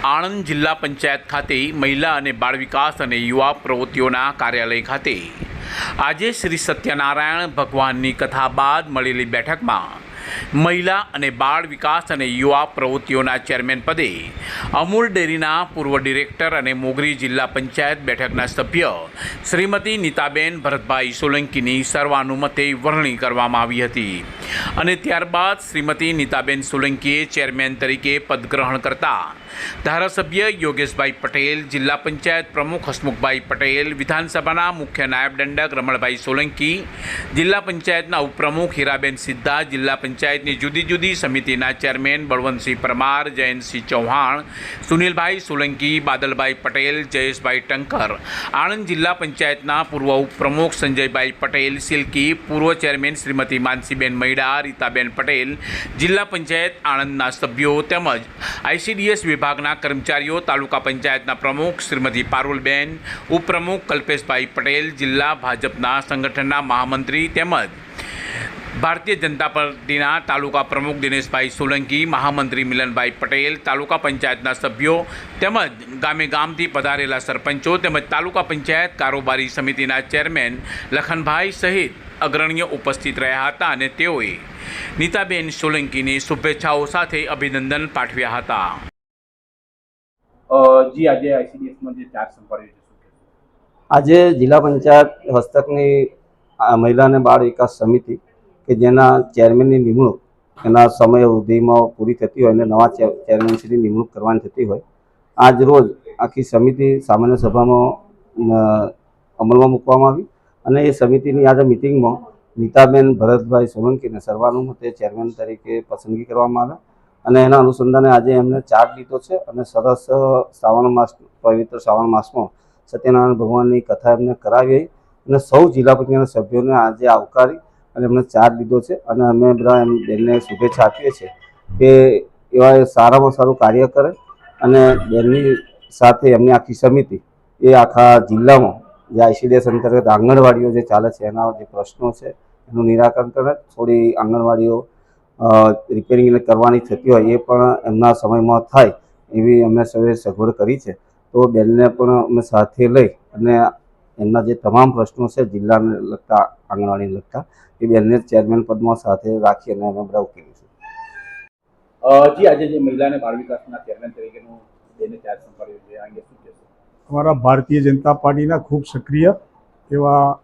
આણંદ જિલ્લા પંચાયત ખાતે મહિલા અને બાળ વિકાસ અને યુવા પ્રવૃત્તિઓના કાર્યાલય ખાતે આજે શ્રી સત્યનારાયણ ભગવાનની કથા બાદ મળેલી બેઠકમાં મહિલા અને બાળ વિકાસ અને યુવા પ્રવૃત્તિઓના ચેરમેન પદે અમૂલ ડેરીના પૂર્વ ડિરેક્ટર અને મોગરી જિલ્લા પંચાયત બેઠકના સભ્ય શ્રીમતી નીતાબેન ભરતભાઈ સોલંકીની સર્વાનુમતે વરણી કરવામાં આવી હતી. અને ત્યારબાદ શ્રીમતી નીતાબેન સોલંકીએ ચેરમેન તરીકે પદગ્રહણ કરતા ધારાસભ્ય યોગેશભાઈ પટેલ, જિલ્લા પંચાયત પ્રમુખ હસમુખભાઈ પટેલ, વિધાનસભાના મુખ્ય નાયબ દંડક રમણભાઈ સોલંકી, જિલ્લા પંચાયતના ઉપપ્રમુખ હીરાબેન સિદ્ધા, જિલ્લા પંચાયતની જુદી જુદી સમિતિના ચેરમેન બળવંતસિંહ પરમાર, જયંતસિંહ ચૌહાણ, સુનિલભાઈ સોલંકી, બાદલભાઈ પટેલ, જયેશભાઈ ટંકર. આણંદ જિલ્લા પંચાયતના પૂર્વ ઉપપ્રમુખ સંજયભાઈ પટેલ, સિલ્કી પૂર્વ ચેરમેન શ્રીમતી માનસીબેન મૈડા, રીતાબેન પટેલ, જિલ્લા પંચાયત આણંદના સભ્યો તેમજ આઈસીડીએસ વિભાગના કર્મચારીઓ, તાલુકા પંચાયતના પ્રમુખ શ્રીમતી પારુલબેન, ઉપપ્રમુખ કલ્પેશભાઈ પટેલ, જિલ્લા ભાજપના સંગઠનના મહામંત્રી તેમજ ભારતીય જનતા પાર્ટીના તાલુકા પ્રમુખ દિનેશભાઈ સોલંકી મહામંત્રી મિલનભાઈ પટેલ તાલુકા પંચાયતના સભ્યો તેમજ ગામે ગામથી પધારેલા સરપંચો તેમજ તાલુકા પંચાયત કારોબારી સમિતિના ચેરમેન લખનભાઈ સહિત અગ્રણીઓ ઉપસ્થિત રહ્યા હતા અને તેઓએ નીતાબેન સોલંકીની શુભેચ્છાઓ સાથે અભિનંદન પાઠવ્યા હતા. જી આજે આઈસીડીએસમાં જે ચાર્જ સંભાળ્યો છે આજે જિલ્લા પંચાયત હસ્તકની મહિલા અને બાળ વિકાસ સમિતિ કે જેના ચેરમેનની નિમણૂક એના સમય અવધિમાં પૂરી થતી હોય અને નવા ચેર- ચેરમેનશ્રીની નિમણૂક કરવાની થતી હોય, આજ રોજ આખી સમિતિ સામાન્ય સભામાં અમલમાં મૂકવામાં આવી અને એ સમિતિની આજે મિટિંગમાં નીતાબેન ભરતભાઈ સોલંકીને સર્વાનુમતે ચેરમેન તરીકે પસંદગી કરવામાં આવે અને એના અનુસંધાને આજે એમને ચાર્જ લીધો છે અને સરસ શ્રાવણ માસ, પવિત્ર શ્રાવણ માસમાં સત્યનારાયણ ભગવાનની કથા એમને કરાવી અને સૌ જિલ્લા પંચાયતના સભ્યોને આજે આવકારી અને અમને ચાર્જ લીધો છે. અને અમે બધા એમ બેનને શુભેચ્છા આપીએ છીએ કે એવા સારામાં સારું કાર્ય કરે અને બેનની સાથે એમની આખી સમિતિ એ આખા જિલ્લામાં જે આઈસીડીએસ અંતર્ગત આંગણવાડીઓ જે ચાલે છે, એના જે પ્રશ્નો છે, એનું નિરાકરણ કરે. થોડી આંગણવાડીઓ રિપેરિંગ કરવાની થતી હોય એ પણ એમના સમયમાં થાય એવી અમે સૌએ સગવડ કરી છે. તો બેનને પણ અમે સાથે લઈ અને એમના જે તમામ પ્રશ્નો છે જિલ્લાને લગતા આંગણવાડીને લગતા એ બેનને ચેરમેન પદમાં સાથે રાખી અને અમે બધા ઉકેલીશું. અ, જી આજે જે મહિલા અને બાળ વિકાસના ચેરમેન તરીકેનું બેને ચાર્જ સંભાળ્યો છે આ અંગે શું કહેશો? અમારા ભારતીય જનતા પાર્ટીના ખૂબ સક્રિય એવા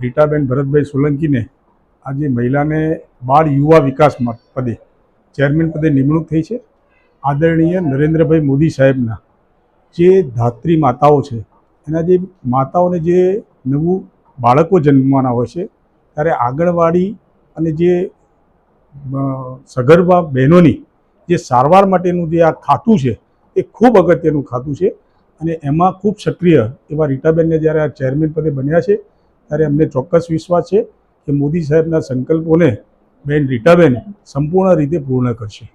રીટાબેન ભરતભાઈ સોલંકીને આજે મહિલાને બાળ યુવા વિકાસ પદે ચેરમેન પદે નિમણૂક થઈ છે. આદરણીય નરેન્દ્રભાઈ મોદી સાહેબના જે ધાત્રી માતાઓ છે એના જે માતાઓને જે નવું બાળકો જન્મવાના હોય છે, ત્યારે આંગણવાડી અને જે સગર્ભા બહેનોની જે સારવાર માટેનું જે આ ખાતું છે, એ ખૂબ અગત્યનું ખાતું છે. અને એમાં ખૂબ સક્રિય એવા રીટાબેનને જ્યારે આ ચેરમેન પદે બન્યા છે, ત્યારે અમને ચોક્કસ વિશ્વાસ છે કે મોદી સાહેબના સંકલ્પોને બેન રીટાબેન સંપૂર્ણ રીતે પૂર્ણ કરશે.